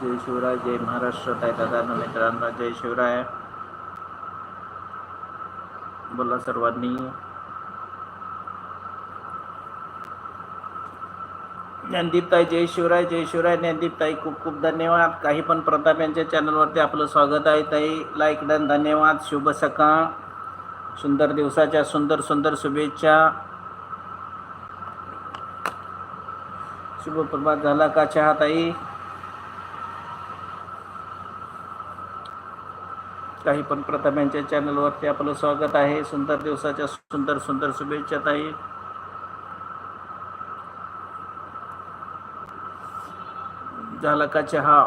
जय शिवराय जय महाराष्ट्र ताई दादा मित्रांना जय शिवराय। बोला सर्वांनी। ज्ञानदीपताई जय शिवराय जय शिवराय ज्ञानदीप ताई खूप खूप धन्यवाद. काही पण प्रताप यांच्या चॅनलवरती आपलं स्वागत आहे. ताई लाईक डन धन्यवाद. शुभ सकाळ. सुंदर दिवसाच्या सुंदर सुंदर शुभेच्छा. शुभ प्रभात झाला का चहा ताई? काही पण प्रथम यांच्या चॅनलवरती आपलं स्वागत आहे. सुंदर दिवसाच्या सुंदर सुंदर शुभेच्छा ताई. झाला का चहा?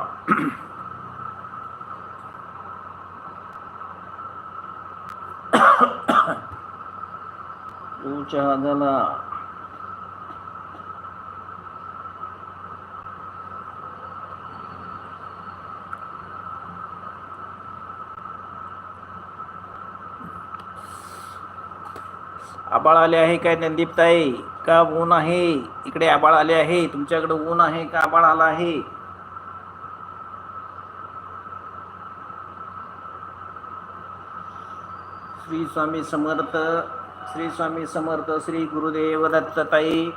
चहा झाला. आबाळ आले आहे काय नंदीपताई? का ऊन आहे? इकडे आबाळ आले आहे. तुमच्याकडे ऊन आहे का आबाळ आला आहे? श्री स्वामी समर्थ श्री स्वामी समर्थ श्री गुरुदेव दत्तताई.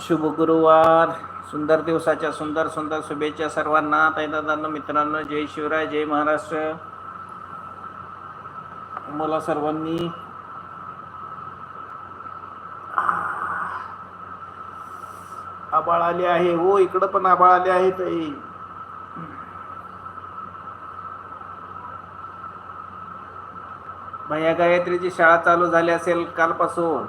शुभ गुरुवार. सुंदर दिवसाच्या सुंदर सुंदर शुभेच्छा सर्वांना. ताईदादांना मित्रांनो जय शिवराय जय महाराष्ट्र. मला सर्वांनी आबाळ आले आहे. हो इकडं पण आबाळ आले आहे ताई भैया गायत्रीची शाळा चालू झाली असेल कालपासून.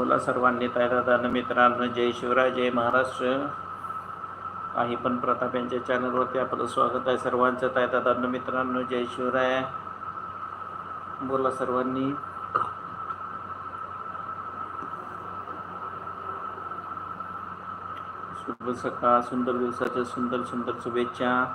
बोला सर्वांनी दादा मित्रांनो जय शिवराय जय महाराष्ट्र. काही पण प्रताप यांच्या चॅनलवरती आपलं स्वागत आहे सर्वांचं. दादा मित्रांनो जय शिवराय. बोला सर्वांनी. शुभ सकाळ सुंदर दिवसाच्या सुंदर सुंदर शुभेच्छा.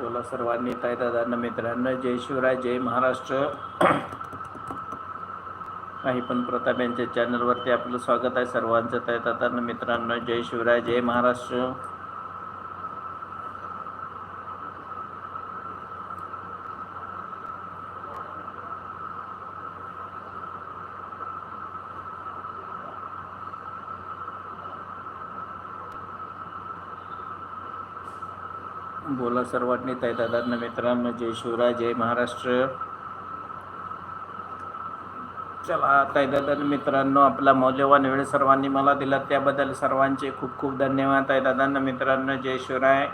बोला सर्वांनी ताई दादांना मित्रांना जय शिवराय जय महाराष्ट्र. काही पण प्रताप यांच्या चॅनलवरती आपलं स्वागत आहे सर्वांचं. ताई दादांना मित्रांना जय शिवराय जय महाराष्ट्र. बोला सर्वांनी ताई मित्रांनो जय शिवराय जय महाराष्ट्र. चला ताई मित्रांनो आपला मौल्यवान वेळ सर्वांनी मला दिला त्याबद्दल सर्वांचे खूप खूप धन्यवाद ताई दादांना मित्रांनो जय शिवराय.